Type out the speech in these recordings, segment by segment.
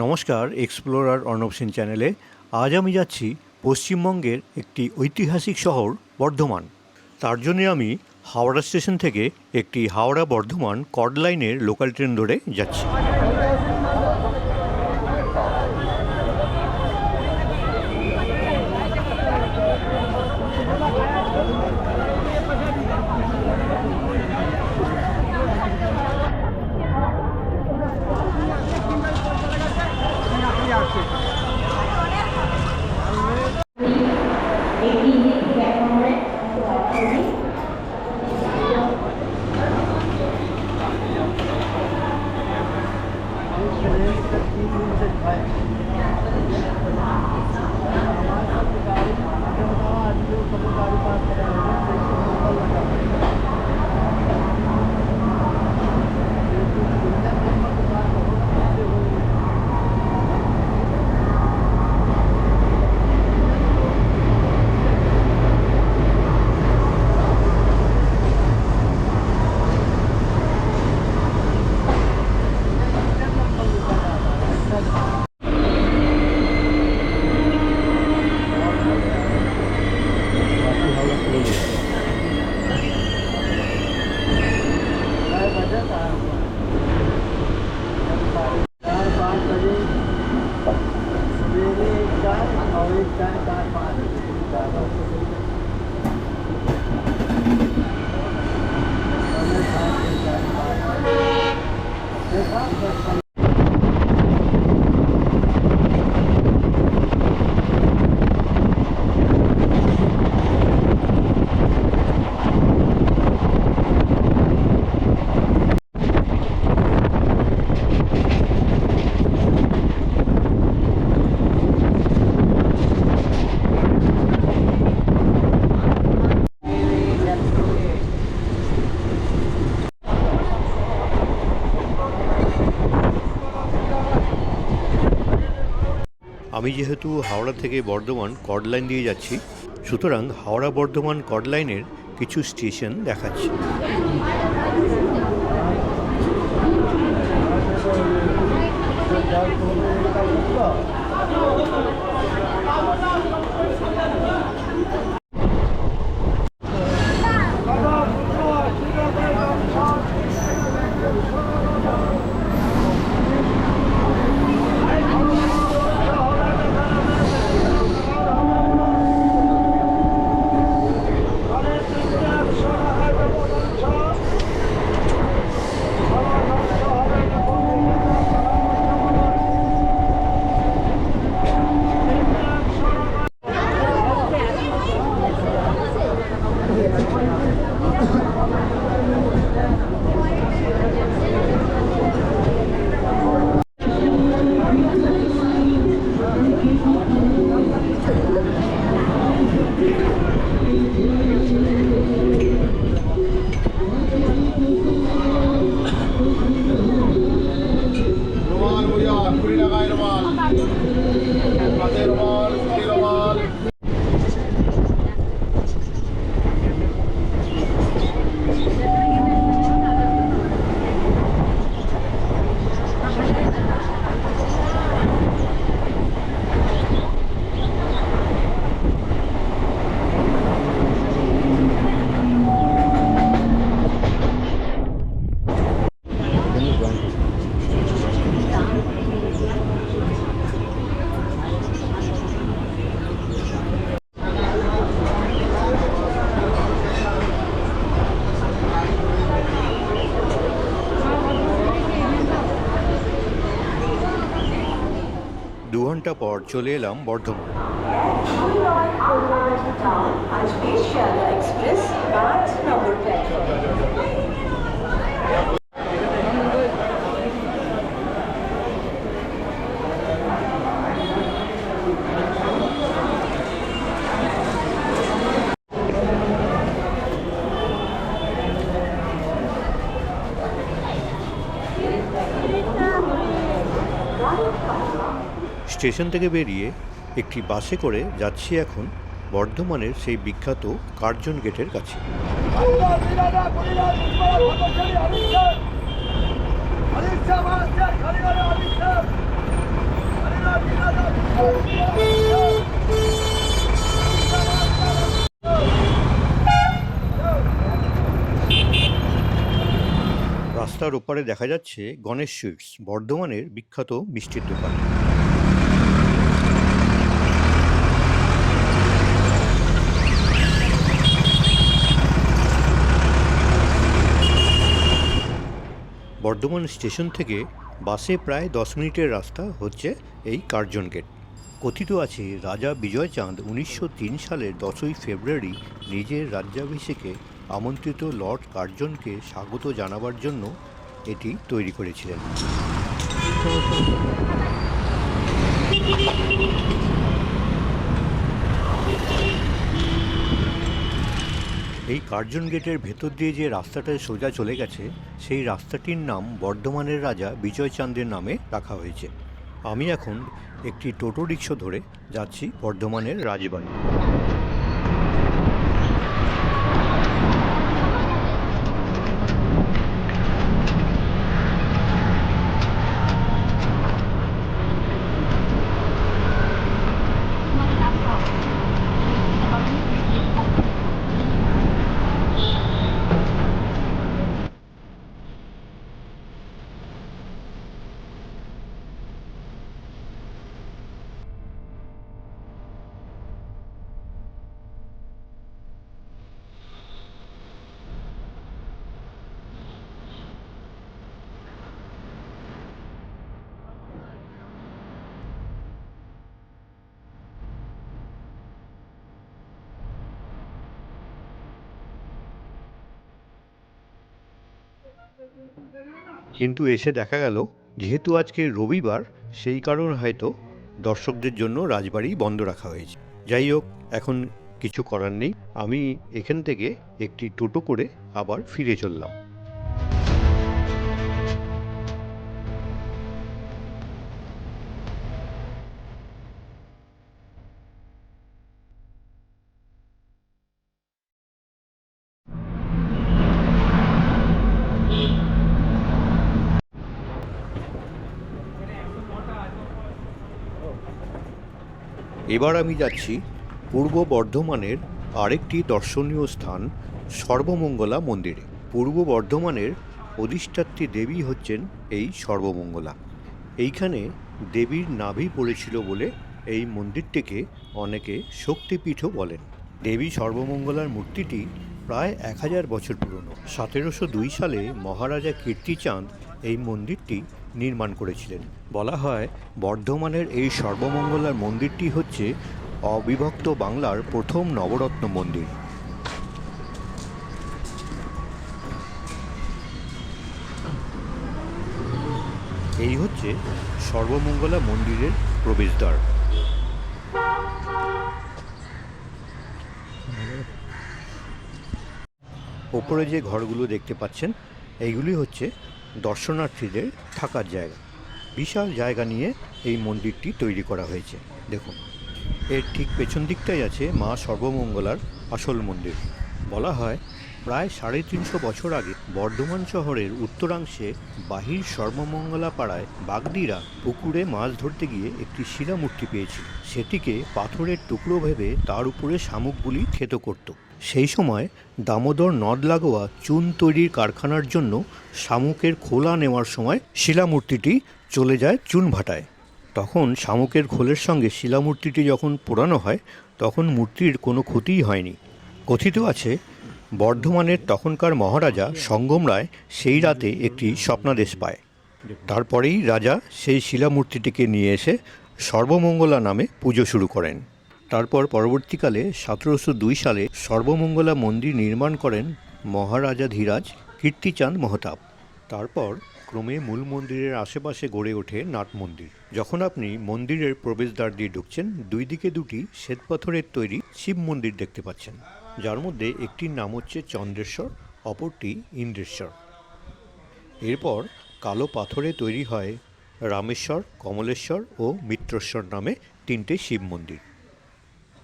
নমস্কার এক্সপ্লোরার অর্ণব সেন চ্যানেলে। আজ আমি যাচ্ছি পশ্চিমবঙ্গের একটি ঐতিহাসিক শহর, বর্ধমান। তার জন্যে আমি হাওড়া স্টেশন থেকে একটি হাওড়া বর্ধমান কর্ড লাইনের লোকাল ট্রেন ধরে যাচ্ছি। আমি যেহেতু হাওড়া থেকে বর্ধমান কর্ড লাইন দিয়ে যাচ্ছি, সুতরাং হাওড়া বর্ধমান কর্ড লাইনের কিছু স্টেশন দেখাচ্ছি। চলে এলাম বর্ধমান। এক্সপ্রেস নম্বর স্টেশন থেকে বেরিয়ে একটি বাসে করে যাচ্ছি এখন বর্ধমানের সেই বিখ্যাত কার্জন গেটের কাছে। রাস্তার ওপারে দেখা যাচ্ছে গণেশ সুইটস, বর্ধমানের বিখ্যাত মিষ্টির দোকান। বর্ধমান স্টেশন থেকে বাসে প্রায় দশ মিনিটের রাস্তা হচ্ছে এই কার্জন গেট। কথিত আছে, রাজা বিজয়চাঁদ উনিশশো তিন সালের দশই ফেব্রুয়ারি নিজের রাজ্যাভিষেকে আমন্ত্রিত লর্ড কার্জনকে স্বাগত জানাবার জন্য এটি তৈরি করেছিলেন। এই কার্জন গেটের ভেতর দিয়ে যে রাস্তাটা সোজা চলে গেছে, সেই রাস্তাটির নাম বর্ধমানের রাজা বিজয়চাঁদের নামে রাখা হয়েছে। আমি এখন একটি টোটো রিক্সা ধরে যাচ্ছি বর্ধমানের রাজবাড়ি। কিন্তু এসে দেখা গেল, যেহেতু আজকে রবিবার, সেই কারণে হয়তো দর্শকদের জন্য রাজবাড়ি বন্ধ রাখা হয়েছে। যাই হোক, এখন কিছু করার নেই। আমি এখান থেকে একটি টোটো করে আবার ফিরে চললাম। এবার আমি যাচ্ছি পূর্ব বর্ধমানের আরেকটি দর্শনীয় স্থান, সর্বমঙ্গলা মন্দিরে। পূর্ব বর্ধমানের অধিষ্ঠাত্রী দেবী হচ্ছেন এই সর্বমঙ্গলা। এইখানে দেবীর নাভি পড়েছিল বলে এই মন্দিরটিকে অনেকে শক্তিপীঠও বলেন। দেবী সর্বমঙ্গলার মূর্তিটি প্রায় এক হাজার বছর পুরনো। সতেরোশো দুই সালে মহারাজা কীর্তিচাঁদ এই মন্দিরটি নির্মাণ করেছিলেন। বলা হয়, বর্ধমানের এই সর্বমঙ্গলার মন্দিরটি হচ্ছে অবিভক্ত বাংলার প্রথম নবরত্ন মন্দির। এই হচ্ছে সর্বমঙ্গলা মন্দিরের প্রবেশদ্বার। ওপরে যে ঘরগুলো দেখতে পাচ্ছেন, এইগুলি হচ্ছে দর্শনার্থীদের থাকার জায়গা। বিশাল জায়গা নিয়ে এই মন্দিরটি তৈরি করা হয়েছে। দেখুন, এর ঠিক পেছন দিকটাই আছে মা সর্বমঙ্গলার আসল মন্দির। বলা হয়, প্রায় সাড়ে তিনশো বছর আগে বর্ধমান শহরের উত্তরাংশে বাহির সর্বমঙ্গলা পাড়ায় বাগদিরা পুকুরে মাছ ধরতে গিয়ে একটি শিলামূর্তি পেয়েছিল। সেটিকে পাথরের টুকরো ভেবে তার উপরে শামুকগুলি থেতো করত। সেই সময় দামোদর নদ লাগোয়া চুন তৈরির কারখানার জন্য শামুকের খোলা নেওয়ার সময় শিলামূর্তিটি চলে যায় চুন ভাটায় তখন শামুকের খোলের সঙ্গে শিলামূর্তিটি যখন পোড়ানো হয়, তখন মূর্তির কোনো ক্ষতিই হয়নি। কথিত আছে, বর্ধমানের তখনকার মহারাজা সঙ্গম রায় সেই রাতে একটি স্বপ্নাদেশ পায়। তারপরেই রাজা সেই শিলামূর্তিটিকে নিয়ে এসে সর্বমঙ্গলা নামে পুজো শুরু করেন। তারপর পরবর্তীকালে সতেরোশো দুই সালে সর্বমঙ্গলা মন্দির নির্মাণ করেন মহারাজা ধীরাজ কীর্তিচাঁদ মহতাব। তারপর ক্রমে মূল মন্দিরের আশেপাশে গড়ে ওঠে নাট মন্দির। যখন আপনি মন্দিরের প্রবেশদ্বার দিয়ে ঢুকছেন, দুই দিকে দুটি শ্বেতপাথরের তৈরি শিব মন্দির দেখতে পাচ্ছেন, যার মধ্যে একটির নাম হচ্ছে চন্দ্রেশ্বর, অপরটি ইন্দ্রেশ্বর। এরপর কালো পাথরে তৈরি হয় রামেশ্বর, কমলেশ্বর ও মিত্রেশ্বর নামে তিনটে শিব মন্দির।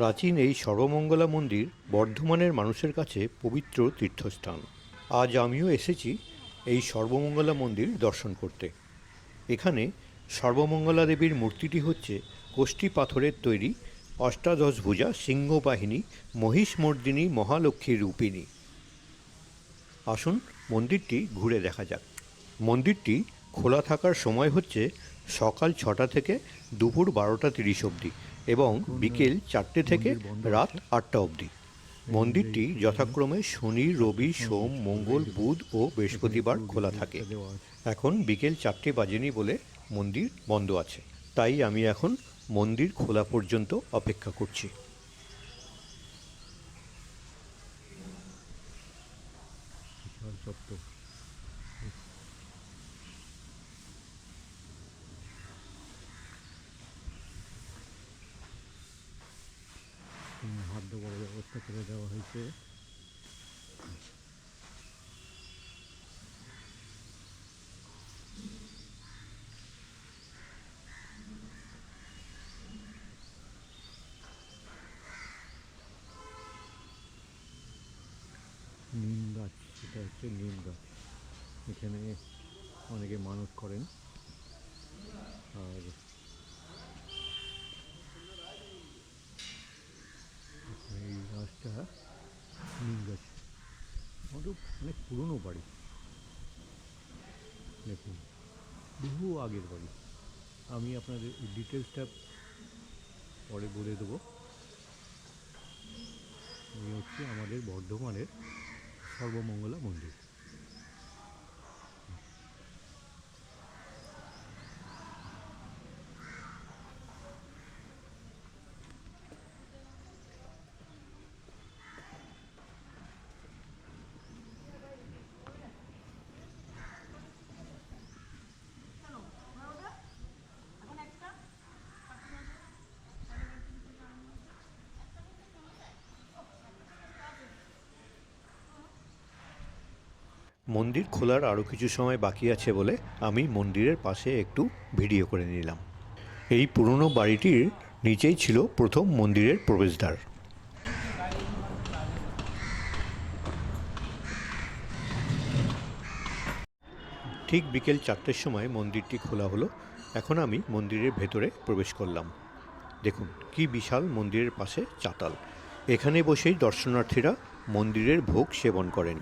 প্রাচীন এই সর্বমঙ্গলা মন্দির বর্ধমানের মানুষের কাছে পবিত্র তীর্থস্থান। আজ আমিও এসেছি এই সর্বমঙ্গলা মন্দির দর্শন করতে। এখানে সর্বমঙ্গলা দেবীর মূর্তিটি হচ্ছে কোষ্ঠী পাথরের তৈরি অষ্টাদশ ভুজা সিংহবাহিনী মহিষমর্দিনী মহালক্ষ্মী রূপিণী। আসুন মন্দিরটি ঘুরে দেখা যাক। মন্দিরটি খোলা থাকার সময় হচ্ছে সকাল ছটা থেকে দুপুর বারোটা তিরিশ অবধি। এবং বিকেল চারটে থেকে রাত আটটা অবধি। মন্দিরটি যথাক্রমে শনি, রবি, সোম, মঙ্গল, বুধ ও বৃহস্পতিবার খোলা থাকে। এখন বিকেল চারটে বাজেনি বলে মন্দির বন্ধ আছে। তাই আমি এখন মন্দির খোলা পর্যন্ত অপেক্ষা করছি হাত দেওয়ার ব্যবস্থা করে দেওয়া হয়েছে নিম গাছ এটা হচ্ছে নিম গাছ এখানে অনেকে মানত করেন। আর এই গাছটা নিম গাছ অনেক পুরনো বাড়ি। দেখুন, বহু আগের বাড়ি। আমি আপনাদের ডিটেলসটা পরে বলে দেবো। এই হচ্ছে আমাদের বর্ধমানের সর্বমঙ্গলা মন্দির। মন্দির খোলার আরও কিছু সময় বাকি আছে বলে আমি মন্দিরের পাশে একটু ভিডিও করে নিলাম। এই পুরনো বাড়িটির নিচেই ছিল প্রথম মন্দিরের প্রবেশদ্বার। ঠিক বিকেল চারটের সময় মন্দিরটি খোলা হলো। এখন আমি মন্দিরের ভেতরে প্রবেশ করলাম। দেখুন, কি বিশাল মন্দিরের পাশে চাতাল। এখানে বসেই দর্শনার্থীরা মন্দিরের ভোগ সেবন করেন।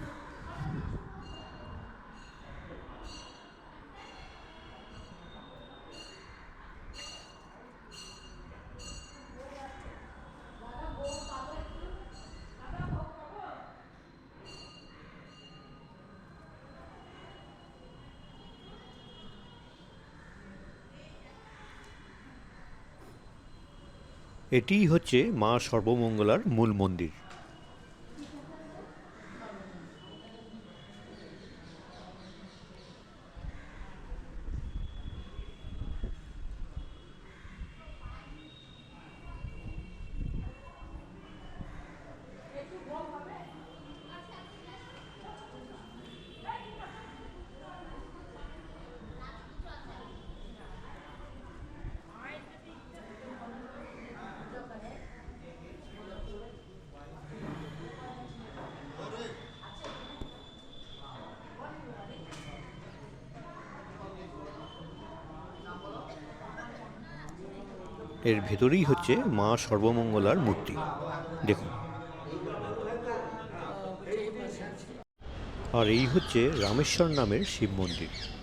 এটিই হচ্ছে মা সর্বমঙ্গলার মূল মন্দির। এর ভেতরেই হচ্ছে মা সর্বমঙ্গলার মূর্তি। দেখুন। আর এই হচ্ছে রামেশ্বর নামের শিব মন্দির।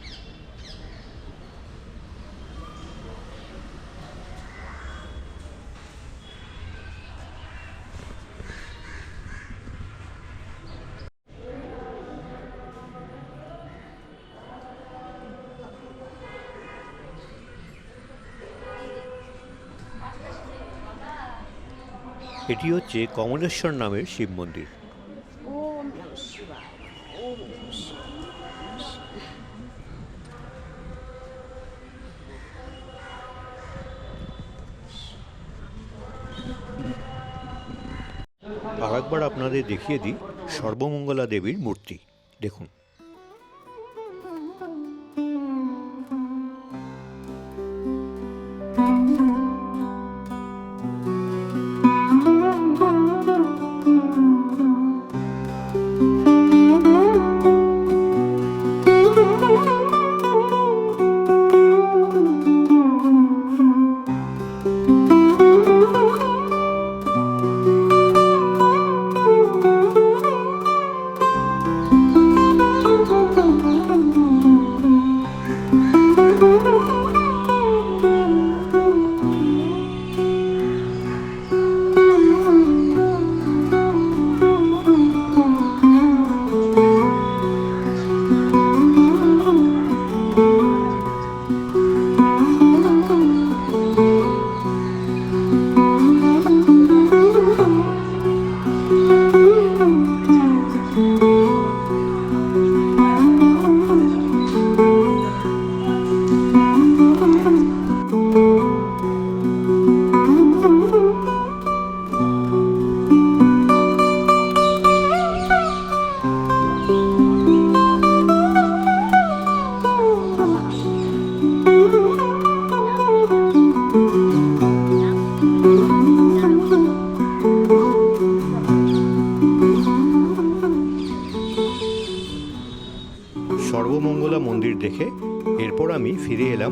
এটি হচ্ছে কমলেশ্বর নামের শিব মন্দির। আর একবার আপনাদের দেখিয়ে দিই সর্বমঙ্গলা দেবীর মূর্তি। দেখুন।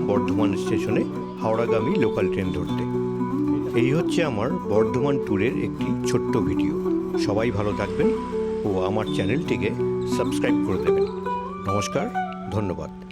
বর্ধমান স্টেশনে, হাওড়াগামী লোকাল ট্রেন ধরতে। এই হচ্ছে আমার বর্ধমান ট্যুরের একটি ছোট্ট ভিডিও। সবাই ভালো থাকবেন ও আমার চ্যানেলটিকে সাবস্ক্রাইব করে দেবেন। নমস্কার, ধন্যবাদ।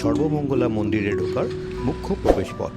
সর্বমঙ্গলা মন্দিরে ঢোকার মুখ্য প্রবেশপথ।